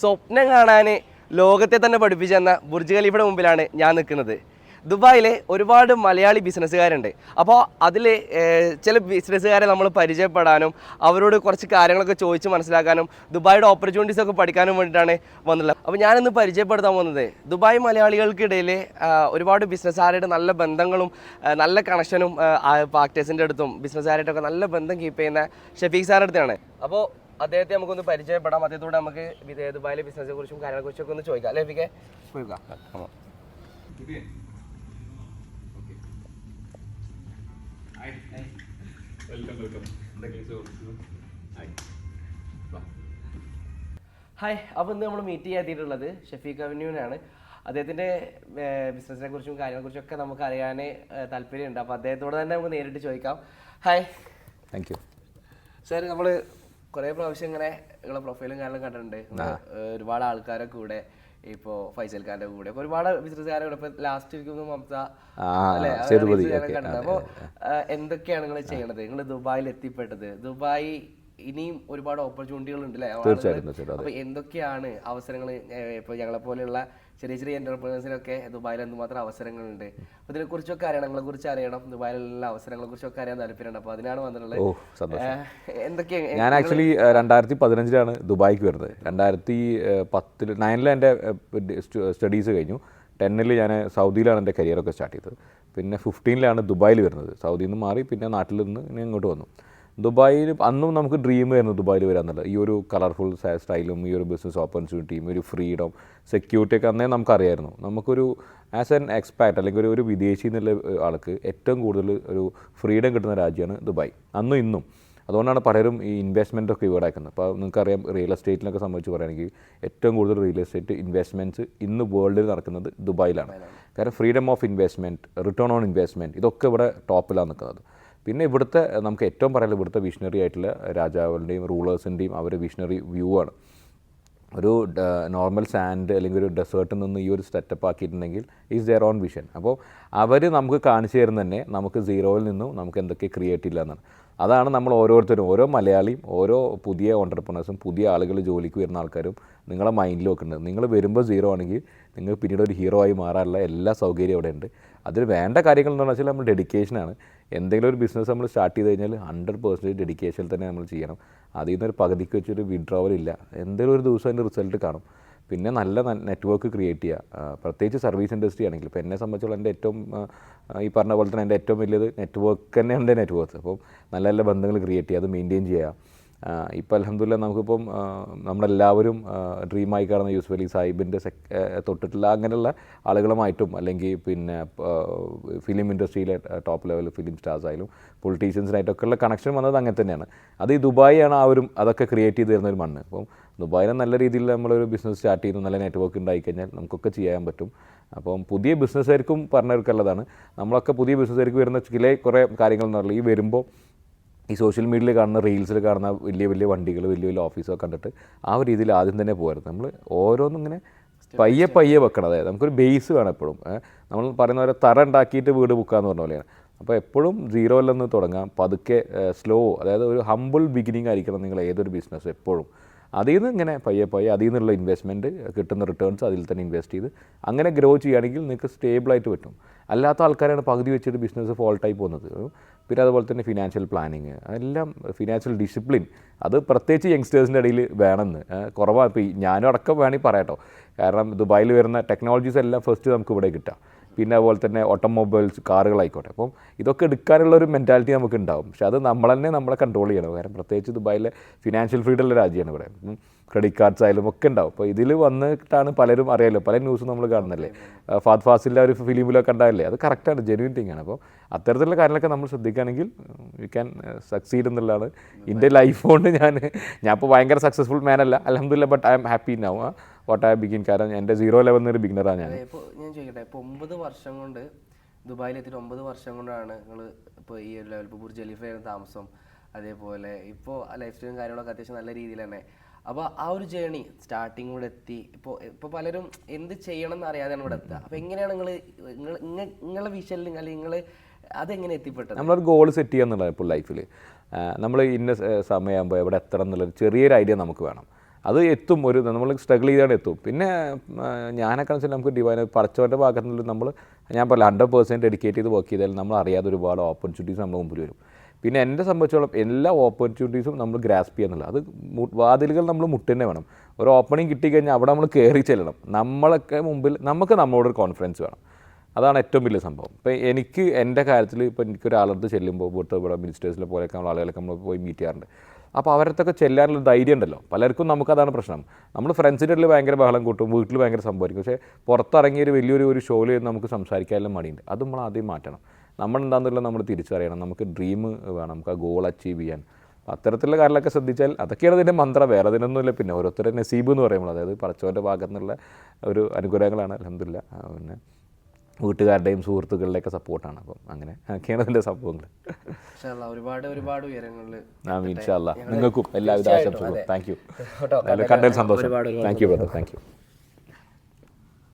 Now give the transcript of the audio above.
സ്വപ്നം കാണാൻ ലോകത്തെ തന്നെ പഠിപ്പിച്ചെന്ന ബുർജ് ഖലീഫയുടെ മുമ്പിലാണ് ഞാൻ നിൽക്കുന്നത്. ദുബായിലെ ഒരുപാട് മലയാളി ബിസിനസ്സുകാരുണ്ട്. അപ്പോൾ അതിൽ ചില ബിസിനസ്സുകാരെ നമ്മൾ പരിചയപ്പെടാനും അവരോട് കുറച്ച് കാര്യങ്ങളൊക്കെ ചോദിച്ച് മനസ്സിലാക്കാനും ദുബായിയുടെ ഓപ്പർച്യൂണിറ്റീസ് ഒക്കെ പഠിക്കാനും വേണ്ടിയിട്ടാണ് വന്നിട്ടുള്ളത്. അപ്പോൾ ഞാനിന്ന് പരിചയപ്പെടുത്താൻ പോകുന്നത് ദുബായ് മലയാളികൾക്കിടയിൽ ഒരുപാട് ബിസിനസ്സുകാരുടെ നല്ല ബന്ധങ്ങളും നല്ല കണക്ഷനും പാക്ടേഴ്സിന്റെ അടുത്തും ബിസിനസ്സുകാരായിട്ടൊക്കെ നല്ല ബന്ധം കീപ്പ് ചെയ്യുന്ന ഷഫീഖ് സാറിന്റെ അടുത്താണ്. അപ്പോൾ അദ്ദേഹത്തെ നമുക്കൊന്ന് പരിചയപ്പെടാം. അദ്ദേഹത്തോട് നമുക്ക് വിദേ- ദുബായിലെ ബിസിനസ്സിനെ കുറിച്ചും കാര്യങ്ങളെ കുറിച്ചും ഒക്കെ ഒന്ന് ചോദിക്കാം. അല്ലേ ഫിക്കെ ചോദിക്കാം ഹായ് അപ്പോൾ ഇന്ന് നമ്മൾ മീറ്റ് ചെയ്യാത്തിയിട്ടുള്ളത് ഷഫീഖ് അവന്യൂവിനാണ് അദ്ദേഹത്തിന്റെ ബിസിനസ്സിനെ കുറിച്ചും കാര്യങ്ങളെ ഒക്കെ നമുക്ക് അറിയാൻ താല്പര്യമുണ്ട്. അപ്പോൾ അദ്ദേഹത്തോട് തന്നെ നമുക്ക് നേരിട്ട് ചോദിക്കാം. ഹായ് താങ്ക് യു സാർ നമ്മൾ കുറേ പ്രാവശ്യം ഇങ്ങനെ നിങ്ങളെ പ്രൊഫൈലും കാര്യം കണ്ടിട്ടുണ്ട്. ഒരുപാട് ആൾക്കാരെ കൂടെ ഇപ്പോ ഫൈസൽ ഖാന്റെ കൂടെ ഒരുപാട് ബിസിനസ്സുകാരെ കൂടെ ഇപ്പൊ ലാസ്റ്റ് ഇരിക്കുന്നു മമത അല്ലേ? കണ്ടത്. അപ്പോ എന്തൊക്കെയാണ് നിങ്ങൾ ചെയ്യണത്? നിങ്ങൾ ദുബായിൽ എത്തിപ്പെട്ടത്? ദുബായ് ഇനിയും ഒരുപാട് ഓപ്പർച്യൂണിറ്റികൾ ഉണ്ട് തീർച്ചയായിട്ടും, അപ്പോൾ എന്തൊക്കെയാണ് അവസരങ്ങൾ ഇപ്പൊ ഞങ്ങളെ പോലെയുള്ള ചെറിയ ചെറിയ എന്റർപ്രണേഴ്സിനൊക്കെ ദുബായിൽ എന്തുമാത്രം അവസരങ്ങളുണ്ട്? അപ്പൊ ഇതിനെ കുറിച്ചൊക്കെ അറിയണം നിങ്ങളെ കുറിച്ച് അറിയണം ദുബായിലുള്ള അവസരങ്ങളെ കുറിച്ചൊക്കെ അറിയാൻ താല്പര്യമുണ്ട്. അപ്പൊ അതിനാണ് വന്നിട്ടുള്ളത്. എന്തൊക്കെയാണ് ഞാൻ ആക്ച്വലി രണ്ടായിരത്തി പതിനഞ്ചിലാണ് ദുബായിക്ക് വരുന്നത്. രണ്ടായിരത്തി പത്തിൽ നയനിൽ എന്റെ സ്റ്റഡീസ് കഴിഞ്ഞു. ടെന്നിൽ ഞാൻ സൗദിയിലാണ് എന്റെ കരിയറൊക്കെ സ്റ്റാർട്ട് ചെയ്തത്. പിന്നെ ഫിഫ്റ്റീനിലാണ് ദുബായിൽ വരുന്നത്. സൗദിയിൽ നിന്ന് മാറി പിന്നെ നാട്ടിൽ നിന്ന് ഇങ്ങോട്ട് വന്നു. ദുബായിൽ അന്നും നമുക്ക് ഡ്രീം ആയിരുന്നു ദുബായിൽ വരാന്നുള്ളത് ഈ ഒരു കളർഫുൾ സ്റ്റൈലും ഈ ഒരു ബിസിനസ് ഓപ്പർച്യൂണിറ്റിയും ഒരു ഫ്രീഡം സെക്യൂരിറ്റി ഒക്കെ അന്നേ നമുക്കറിയായിരുന്നു. നമുക്കൊരു ആസ് എൻ എക്സ്പാറ്റ് അല്ലെങ്കിൽ ഒരു വിദേശി എന്നുള്ള ആൾക്ക് ഏറ്റവും കൂടുതൽ ഒരു ഫ്രീഡം കിട്ടുന്ന രാജ്യമാണ് ദുബായ്. അന്നും ഇന്നും. അതുകൊണ്ടാണ് പലരും ഈ ഇൻവെസ്റ്റ്മെന്റ് ഒക്കെ ഇവിടെ ആക്കുന്നത് അപ്പോൾ നിങ്ങൾക്കറിയാം റിയൽ എസ്റ്റേറ്റിനൊക്കെ സംബന്ധിച്ച് പറയുകയാണെങ്കിൽ ഏറ്റവും കൂടുതൽ റിയൽ എസ്റ്റേറ്റ് ഇൻവെസ്റ്റ്മെന്റ്സ് ഇന്ന് വേൾഡിൽ നടക്കുന്നത് ദുബായിലാണ്. കാരണം freedom of investment return on investment ഇതൊക്കെ ഇവിടെ ടോപ്പിലാണ് നിൽക്കുന്നത്. പിന്നെ ഇവിടുത്തെ നമുക്ക് ഏറ്റവും പറയാനുള്ളത് ഇവിടുത്തെ വിഷണറി ആയിട്ടുള്ള രാജാവിന്റെയും റൂളേഴ്സിന്റെയും അവരുടെ വിഷണറി വ്യൂ ആണ്. ഒരു നോർമൽ സാൻഡ് അല്ലെങ്കിൽ ഒരു ഡെസേർട്ടിൽ നിന്ന് ഈ ഒരു സെറ്റപ്പ് ആക്കിയിട്ടുണ്ടെങ്കിൽ ഈസ് ദെയർ ഓൺ വിഷൻ അപ്പോൾ അവർ നമുക്ക് കാണിച്ചു തരുന്ന തന്നെ നമുക്ക് സീറോയിൽ നിന്നും നമുക്ക് എന്തൊക്കെ ക്രിയേറ്റ് ഇല്ല എന്നാണ്. അതാണ് നമ്മൾ ഓരോരുത്തരും ഓരോ മലയാളിയും ഓരോ പുതിയ ഓണ്ടർപ്രണേഴ്സും പുതിയ ആളുകൾ ജോലിക്ക് വരുന്ന ആൾക്കാരും നിങ്ങളെ മൈൻഡിൽ വെക്കുന്നത് നിങ്ങൾ വരുമ്പോൾ സീറോ ആണെങ്കിൽ നിങ്ങൾ പിന്നീട് ഒരു ഹീറോ ആയി മാറാനുള്ള എല്ലാ സൗകര്യവും അവിടെ ഉണ്ട് അതിൽ വേണ്ട കാര്യങ്ങൾ എന്ന് പറഞ്ഞാൽ നമ്മൾ ഡെഡിക്കേഷനാണ് എന്തെങ്കിലും ഒരു ബിസിനസ് നമ്മൾ സ്റ്റാർട്ട് ചെയ്ത് കഴിഞ്ഞാൽ ഹൺഡ്രഡ് പെർസെന്റേജ് ഡെഡിക്കേഷനിൽ തന്നെ നമ്മൾ ചെയ്യണം. അതിൽ നിന്നൊരു പകുതിക്ക് വെച്ചൊരു വിഡ്രോവൽ ഇല്ല. എന്തെങ്കിലും ഒരു ദിവസം അതിന്റെ റിസൾട്ട് കാണും. പിന്നെ നല്ല നെറ്റ്വർക്ക് ക്രിയേറ്റ് ചെയ്യുക പ്രത്യേകിച്ച് സർവീസ് ഇൻഡസ്ട്രി ആണെങ്കിൽ. ഇപ്പോൾ എന്നെ സംബന്ധിച്ചുള്ള എന്റെ ഏറ്റവും ഈ പറഞ്ഞ പോലെ തന്നെ എന്റെ ഏറ്റവും വലിയത് നെറ്റ്വർക്ക് തന്നെ എന്റെ നെറ്റ്വർക്ക് അപ്പം നല്ല നല്ല ബന്ധങ്ങൾ ക്രിയേറ്റ് ചെയ്യുക അത് മെയിന്റെയിൻ ചെയ്യുക ഇപ്പോൾ അലഹമില്ല നമുക്കിപ്പം നമ്മളെല്ലാവരും ഡ്രീമായി കാണുന്ന യൂസുഫ് അലി സാഹിബിന്റെ സെക് തൊട്ടിട്ടുള്ള അങ്ങനെയുള്ള ആളുകളുമായിട്ടും അല്ലെങ്കിൽ പിന്നെ ഫിലിം ഇൻഡസ്ട്രിയിലെ ടോപ്പ് ലെവൽ ഫിലിം സ്റ്റാർസ് ആയാലും പൊളിറ്റീഷ്യൻസിനായിട്ടൊക്കെ ഉള്ള കണക്ഷൻ വന്നത് അങ്ങനെ തന്നെയാണ്. അത് ഈ ദുബായിയാണ് ആ ഒരു അതൊക്കെ ക്രിയേറ്റ് ചെയ്ത് തരുന്ന ഒരു മണ്ണ്. അപ്പം ദുബായിലെ നല്ല രീതിയിൽ നമ്മളൊരു ബിസിനസ് സ്റ്റാർട്ട് ചെയ്യുന്നു നല്ല നെറ്റ്വർക്ക് ഉണ്ടായിക്കഴിഞ്ഞാൽ നമുക്കൊക്കെ ചെയ്യാൻ പറ്റും. അപ്പം പുതിയ ബിസിനസ്സുകാർക്കും പറഞ്ഞവർക്കുള്ളതാണ് നമ്മളൊക്കെ പുതിയ ബിസിനസ്സുകാർക്ക് വരുന്ന ചില കുറേ കാര്യങ്ങൾ എന്ന് ഈ വരുമ്പോൾ ഈ സോഷ്യൽ മീഡിയയിൽ കാണുന്ന റീൽസിൽ കാണുന്ന വലിയ വലിയ വണ്ടികൾ വലിയ വലിയ ഓഫീസൊക്കെ കണ്ടിട്ട് ആ ഒരു രീതിയിൽ ആദ്യം തന്നെ പോകരുത് നമ്മൾ ഓരോന്നും ഇങ്ങനെ പയ്യെ പയ്യെ വെക്കണം. അതായത് നമുക്കൊരു ബേസ് വേണം എപ്പോഴും. നമ്മൾ പറയുന്ന പോലെ തറ ഉണ്ടാക്കിയിട്ട് വീട് ബുക്കാന്ന് പറഞ്ഞ പോലെയാണ്. അപ്പോൾ എപ്പോഴും സീറോയിൽ നിന്ന് തുടങ്ങാം. പതുക്കെ സ്ലോ അതായത് ഒരു ഹമ്പിൾ ബിഗിനിങ് ആയിരിക്കണം നിങ്ങൾ ഏതൊരു ബിസിനസ് എപ്പോഴും. അതിൽ നിന്ന് ഇങ്ങനെ പയ്യെ പയ്യെ അതിൽ നിന്നുള്ള ഇൻവെസ്റ്റ്മെന്റ് കിട്ടുന്ന റിട്ടേൺസ് അതിൽ തന്നെ ഇൻവെസ്റ്റ് ചെയ്ത് അങ്ങനെ ഗ്രോ ചെയ്യുകയാണെങ്കിൽ നിങ്ങൾക്ക് സ്റ്റേബിളായിട്ട് പറ്റും. അല്ലാത്ത ആൾക്കാരാണ് പകുതി വെച്ചിട്ട് ബിസിനസ് ഫോൾട്ടായി പോകുന്നത്. പിന്നെ അതുപോലെ തന്നെ ഫിനാൻഷ്യൽ പ്ലാനിങ് എല്ലാം ഫിനാൻഷ്യൽ ഡിസിപ്ലിൻ അത് പ്രത്യേകിച്ച് യങ്സ്റ്റേഴ്സിന്റെ ഇടയിൽ വേണമെന്ന്. കുറവാണ്. ഇപ്പോൾ ഞാനും അടക്കം വേണമെങ്കിൽ പറയാട്ടോ കാരണം ദുബായിൽ വരുന്ന ടെക്നോളജീസ് എല്ലാം ഫസ്റ്റ് നമുക്ക് ഇവിടെ കിട്ടാം. പിന്നെ അതുപോലെ തന്നെ ഓട്ടോമൊബൈൽസ് കാറുകളായിക്കോട്ടെ. അപ്പം ഇതൊക്കെ എടുക്കാനുള്ള ഒരു മെന്റാലിറ്റി നമുക്ക് ഉണ്ടാവും പക്ഷെ അത് നമ്മൾ തന്നെ നമ്മളെ കൺട്രോൾ ചെയ്യണം. കാരണം പ്രത്യേകിച്ച് ദുബായിലെ ഫിനാൻഷ്യൽ ഫ്രീഡം ഫ്രീഡമുള്ള രാജ്യമാണ് ഇവിടെ. ക്രെഡിറ്റ് കാർഡ്സ് ആയാലും ഒക്കെ ഉണ്ടാവും. അപ്പോൾ ഇതിൽ വന്നിട്ടാണ് പലരും അറിയാലോ പല ന്യൂസും നമ്മൾ കാണുന്നല്ലേ? ഫാദ് ഫാസിലെ ഒരു ഫിലിമിലൊക്കെ ഉണ്ടാവില്ലേ അത് കറക്റ്റാണ് ജെന്യൂൻ തിങ് ആണ്. അപ്പോൾ അത്തരത്തിലുള്ള കാര്യങ്ങളൊക്കെ നമ്മൾ ശ്രദ്ധിക്കുകയാണെങ്കിൽ യു ക്യാൻ സക്സീഡ് എന്നുള്ളതാണ്. എന്റെ ലൈഫ് കൊണ്ട് ഞാൻ ഞാൻ ഇപ്പോൾ ഭയങ്കര സക്സസ്ഫുൾ മാനല്ല അല്ല. അലഹമില്ല but I'm happy now what I begin കാരണം എന്റെ സീറോ ലെവൽ ഒരു ബിഗിനറാണ് ഞാൻ. ഇപ്പോൾ ഞാൻ ചോദിക്കട്ടെ ഇപ്പോൾ ഒമ്പത് വർഷം കൊണ്ട് ദുബായിൽ എത്തിയിട്ട് ഒമ്പത് വർഷം കൊണ്ടാണ് നിങ്ങൾ ഇപ്പോൾ ഈ ഒരു ലെവൽ ഇപ്പോൾ ബുർജ് ഖലീഫയായിരുന്നു താമസം അതേപോലെ ഇപ്പോൾ ലൈഫ് സ്റ്റൈലും കാര്യങ്ങളൊക്കെ അത്യാവശ്യം നല്ല രീതിയിൽ തന്നെ. അപ്പോൾ ആ ഒരു ജേണി സ്റ്റാർട്ടിങ് കൂടെ എത്തി ഇപ്പോൾ ഇപ്പോൾ പലരും എന്ത് ചെയ്യണം എന്ന് അറിയാതെയാണ് ഇവിടെ എത്തുക. അപ്പോൾ എങ്ങനെയാണ് നിങ്ങൾ നിങ്ങൾ നിങ്ങളെ വിഷനിൽ അല്ലെങ്കിൽ നിങ്ങൾ അതെങ്ങനെ എത്തിപ്പെട്ടത്? നമ്മളൊരു ഗോൾ സെറ്റ് ചെയ്യുക എന്നുള്ളത് ഇപ്പോൾ ലൈഫിൽ നമ്മൾ ഇന്ന സമയമാകുമ്പോൾ എവിടെ എത്തണം എന്നുള്ളൊരു ചെറിയൊരു ഐഡിയ നമുക്ക് വേണം. അത് എത്തും ഒരു നമ്മൾ സ്ട്രഗിൾ ചെയ്താണ് എത്തും. പിന്നെ ഞാനൊക്കെ വെച്ചാൽ നമുക്ക് ഡിവൈൻ പടച്ചവന്റെ ഭാഗത്തു നിന്ന് നമ്മൾ ഞാൻ പറയാം ഹൺഡ്രഡ് പേഴ്സന്റ് ഡെഡിക്കേറ്റ് ചെയ്ത് വർക്ക് ചെയ്താൽ നമ്മൾ അറിയാതെ ഒരുപാട് ഓപ്പർച്യൂണിറ്റീസ് നമ്മുടെ മുമ്പിൽ വരും. പിന്നെ എന്നെ സംബന്ധിച്ചോളം എല്ലാ ഓപ്പർച്യൂണിറ്റീസും നമ്മൾ ഗ്രാസ്പ് ചെയ്യുന്നില്ല അത് വാതിലുകൾ നമ്മൾ മുട്ടുതന്നെ വേണം. ഒരു ഓപ്പണിംഗ് കിട്ടിക്കഴിഞ്ഞാൽ അവിടെ നമ്മൾ കയറി ചെല്ലണം. നമ്മളൊക്കെ മുമ്പിൽ നമുക്ക് നമ്മളോടൊരു കോൺഫിഡൻസ് വേണം. അതാണ് ഏറ്റവും വലിയ സംഭവം. ഇപ്പോൾ എനിക്ക് എന്റെ കാര്യത്തിൽ ഇപ്പോൾ എനിക്കൊരാളടുത്ത് ചെല്ലുമ്പോൾ ഇവിടെ ഇവിടെ മിനിസ്റ്റേഴ്സിലെ പോലെയൊക്കെ നമ്മൾ ആളുകളൊക്കെ നമ്മൾ പോയി മീറ്റ് ചെയ്യാറുണ്ട്. അപ്പോൾ അവരത്തൊക്കെ ചെല്ലാനുള്ള ധൈര്യം ഉണ്ടല്ലോ പലർക്കും നമുക്കതാണ് പ്രശ്നം. നമ്മൾ ഫ്രണ്ട്സിന്റെ ഇടയിൽ ഭയങ്കര ബഹളം കൂട്ടും വീട്ടിൽ ഭയങ്കര സംഭവിക്കും. പക്ഷേ പുറത്തിറങ്ങിയ ഒരു വലിയൊരു ഒരു ഷോയിൽ നമുക്ക് സംസാരിക്കാനുള്ള മടിയുണ്ട്. അത് നമ്മൾ ആദ്യം മാറ്റണം. നമ്മൾ എന്താണെന്നുള്ള നമ്മൾ തിരിച്ചറിയണം. നമുക്ക് ഡ്രീം വേണം. നമുക്ക് ആ ഗോൾ അച്ചീവ് ചെയ്യാൻ. അത്തരത്തിലുള്ള കാര്യങ്ങളൊക്കെ ശ്രദ്ധിച്ചാൽ അതൊക്കെയാണ് ഇതിന്റെ മന്ത്രം. വേറെ അതിനൊന്നുമില്ല പിന്നെ ഓരോരുത്തരുടെ നസീബ് എന്ന് പറയുമ്പോൾ അതായത് പറച്ചവന്റെ ഭാഗത്തുനിന്നുള്ള ഒരു അനുഗ്രഹങ്ങളാണ്. അലഹമില്ല പിന്നെ വീട്ടുകാരുടെയും സുഹൃത്തുക്കളുടെയൊക്കെ സപ്പോർട്ടാണ്. അപ്പം അങ്ങനെ ഒക്കെയാണ് അതിന്റെ സംഭവങ്ങൾ. ഒരുപാട് ഒരുപാട് ഉയരങ്ങളിൽ ആ നിങ്ങൾക്കും എല്ലാവിധ ആശംസകളും. Thank you. കണ്ടതിൽ സന്തോഷം. Thank you brother. Thank you.